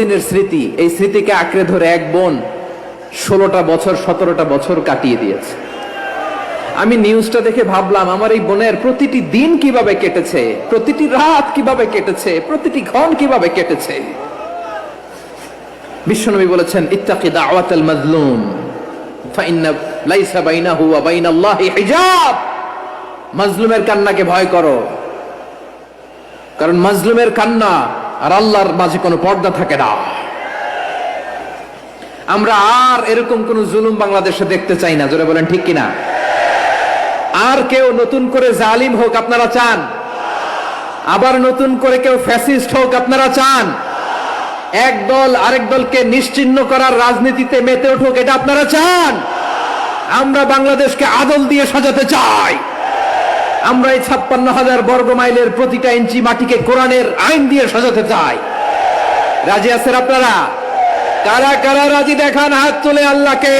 দিনের স্মৃতি, এই স্মৃতিকে আঁকড়ে ধরে এক বোন ষোলোটা বছর, সতেরোটা বছর কাটিয়ে দিয়েছে। আমি নিউজটা দেখে ভাবলাম, আমার এই বোনের প্রতিটি দিন কীভাবে কেটেছে, প্রতিটি রাত কীভাবে কেটেছে, প্রতিটি ক্ষণ কীভাবে কেটেছে? বিশ্বনবী বলেছেন, ইত্তাকি দাওয়াতাল মাজলুম ফাইন্না লাইসা বাইনাহু ওয়া বাইনাল্লাহি হিজাব। মাজলুমের কান্নাকে ভয় করো, কারণ মাজলুমের কান্না আর আল্লাহর মাঝে কোনো পর্দা থাকে না। আমরা আর এরকম কোন জুলুম বাংলাদেশে দেখতে চাই না, জোরে বলেন ঠিক কিনা? আর কেউ নতুন করে জালিম হোক আপনারা চান। আবার নতুন করে কেউ ফ্যাসিস্ট হোক আপনারা চান। এক দল আরেক দলকে নিশ্চিহ্ন করার রাজনীতিতে মেতে উঠুক, এটা আপনারা চান। আমরা বাংলাদেশকে আদল দিয়ে সাজাতে চাই। আমরা এই ছাপ্পান্ন হাজার বর্গ মাইলের প্রতিটা ইঞ্চি মাটিকে কোরআনের আইন দিয়ে সাজাতে চাই। রাজি আছেন আপনারা? কারা কারা রাজি? দেখান, হাত তুলে আল্লাহকে।